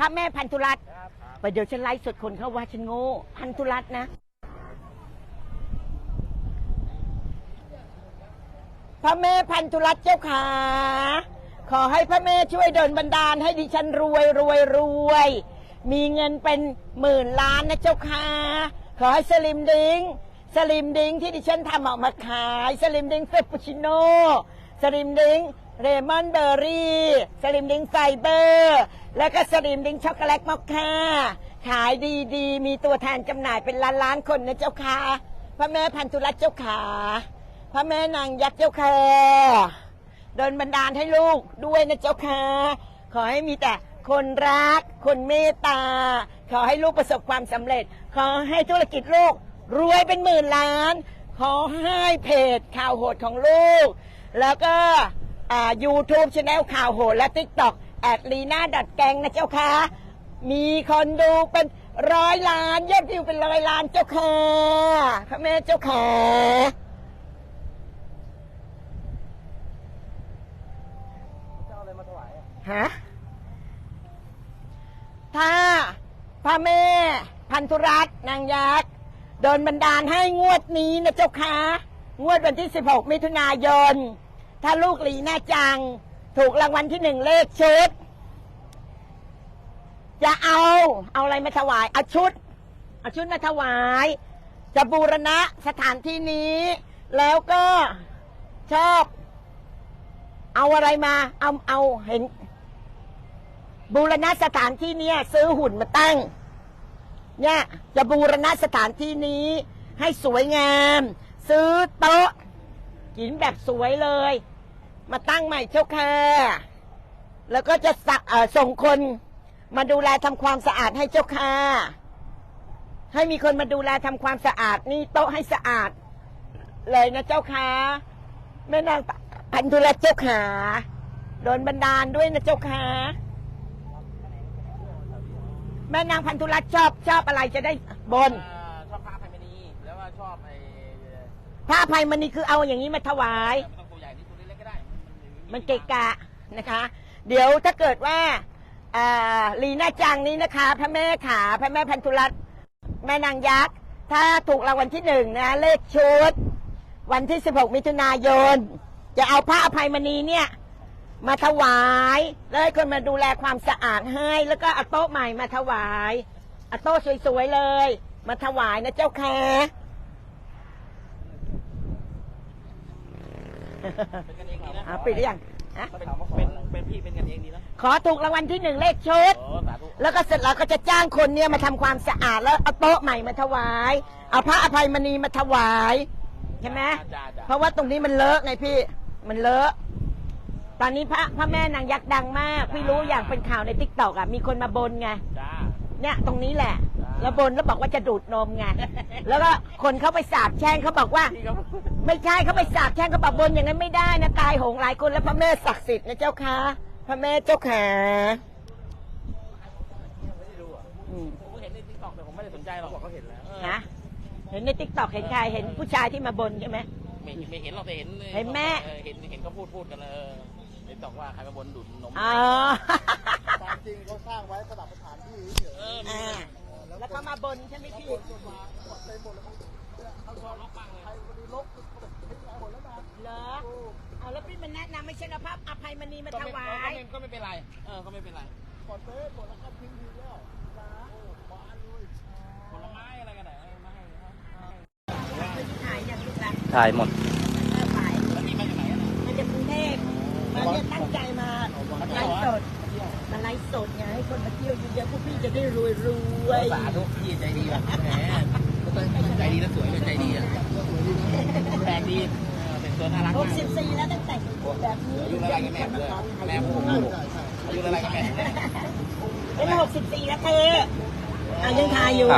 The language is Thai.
พระแม่พันธุรัตน์ไปเดี๋ยวฉันไลฟ์สดคนเขาว่าฉันโง่ พันธุรัตน์นะ พระแม่พันธุรัตน์เจ้าขาขอให้พระแม่ช่วยเดินบันดาลให้ดิฉันรวยรวยรวย มีเงินเป็นหมื่นล้านนะเจ้าค่ะ ขอให้สลิมดิงสลิมดิงที่ดิฉันทำออกมาขาย สลิมดิงเฟปปูชิโน่สลิมดิง เรมอนเบอร์รี่ สลิมดิงไฟเบอร์ แล้วก็สลิมดิงช็อกโกแลตมอคค่าขายดีๆ มีตัวแทนจำหน่ายเป็นล้านล้านคนนะเจ้าค่ะพระแม่พันธุรัตน์เจ้าขาพระแม่นางยักษ์เจ้าค่ะเดินบันดาลให้ลูกด้วยนะเจ้าค่ะขอให้มีแต่คนรัก คนเมตตา ขอให้ลูกประสบความสำเร็จ ขอให้ธุรกิจลูกรวยเป็นหมื่นล้าน ขอให้เพจข่าวโหดของลูก แล้วก็ ยูทูบช anel ข่าวโหดและ t ิ k t o k แอดลีน่าดัดแกงนะเจ้าค่ะ มีคนดูเป็นร้อยล้านยอดวิวเป็นร้อยล้านเจ้าค่ะพระแม่เจ้าค่ะจะเอาอะไรมาถวายอะฮะถ้าพระแม่พันธุรัตน์นางยักษ์โดนบันดาลให้งวดนี้นะเจ้าค่ะ งวดวันที่ 16 มิถุนายน ถ้าลูกหลีน่าจัง ถูกรางวัลที่หนึ่งเลขชุด จะเอาเอาอะไรมาถวายเอาชุดเอาชุดมาถวาย จะบูรณะสถานที่นี้ แล้วก็ชอบ เอาอะไรมาเอาเอาเห็น บูรณะสถานที่เนี้ยซื้อหุ่นมาตั้ง เนี่ยจะบูรณะสถานที่นี้ให้สวยงาม ซื้อโต๊ะกินแบบสวยเลย มาตั้งใหม่เจ้าค่ะ แล้วก็จะสะเอ่อส่งคนมาดูแลทำความสะอาดให้เจ้าค่ะ ให้มีคนมาดูแลทำความสะอาดนี่โต๊ะให้สะอาด เลยนะเจ้าค่ะแม่นางพันธุรัตน์เจ้าขาโดนบันดาลด้วยนะเจ้าขาแม่นางพันธุรัตน์ชอบชอบอะไรจะได้บนอ่าชอบพระอภัยมณีแล้วก็ชอบไอ้พระอภัยมณีคือเอาอย่างนี้มาถวาย มันเกะกะนะคะ เดี๋ยวถ้าเกิดว่าลีน่าจังนี้นะคะ พระแม่ขาพระแม่พันธุรัตน์แม่นางยักษ์ ถ้าถูกรางวัลที่หนึ่งนะ เลขชุด วันที่ 16 มิถุนายน จะเอาพระอภัยมณีเนี่ย มาถวายแล้วให้คนมาดูแลความสะอาดให้ แล้วก็เอาโต๊ะใหม่มาถวายเอาโต๊ะสวยๆเลย มาถวายนะเจ้าแค่ เป็นกันเองดีนะอะปิดหรือยังฮะเป็นเป็นเป็นพี่เป็นกันเองดีนะขอถูกรางวัลที่หนึ่งเลขชุด โอ้สาธุแล้วก็เสร็จแล้วก็จะจ้างคนเนี่ยมาทำความสะอาดแล้วเอาโต๊ะใหม่มาถวาย เอาพระอภัยมณีมาถวายใช่ไหมจ้าจ้าเพราะว่าตรงนี้มันเลอะไงพี่ มันเลอะ ตอนนี้พระพระแม่นางยักษ์ดังมาก พี่รู้อย่างเป็นข่าวในทิกตอกอะมีคนมาบนไง จ้าเนี่ยตรงนี้แหละจ้า แล้วบนแล้วบอกว่าจะดูดนมไงแล้วก็คนเขาไปสาบแช่งเขาบอกว่าพี่ก็ไม่ใช่เขาไปสาบแช่งเขาบอกบนอย่างนั้นไม่ได้นะตายโหงหลายคนแล้วพระแม่ศักดิ์สิทธิ์นะเจ้าค่ะพระแม่เจ้าขาไม่ได้ดูอะอืมผมก็เห็นในทิกตอกแต่ผมไม่ได้สนใจหรอกบอกเขาเห็นแล้วนะเห็นในติ๊กต็อกเห็นใครเห็นผู้ชายที่มาบนใช่ไหมไม่ไม่เห็นหรอกแต่เห็นเห็นแม่ออเห็นเห็นเขาพูดพูดกันเออทิกตอกว่าใครมาบนดุดนมอ๋อตามจริงเขาสร้างไว้ประดับสถานที่เฉยเอออ่า แล้วก็มาบนใช่ไหมพี่ๆมาเต็มหมดแล้วเขาเขาชอบล็อกปังเลยใครวันนี้ลบทิ้งไปหมดแล้วนะเหรอเอาแล้วพี่มันแนะนำไม่ใช่นะภาพอภัยมณีมาก็ถไม่วาก็ยไม่ก็ไม่เป็นไร เออ ก็ไม่เป็นไรก่อนเฟซหมดแล้วก็ทิ้งทีแล้วนะโอ้บานเลยผลไม้อะไรกันไหนไม่ให้นะขายอย่างทุกร้านถ่ายหมดเออขายแล้วนี่มาจากไหนอะมาจากกรุงเทพมาเนี่ยตั้งใจมาไลฟ์สดมาไลฟ์สดไง ให้คนมาเที่ยวเยอะๆพวกพี่จะได้รวยรวยสาธุพี่ใจดีว่ะแหมใจดีและสวยและใจดีอะแปลกดีเออเป็นตัวน่ารักหมากกสิบสี่แล้วตั้งแต่งแบบนี้อายุอะไรกันแม่เลยแม่พูดอายุอะไรกันแม่เป็นหกสิบสี่แล้วเธออะยังทายอยู่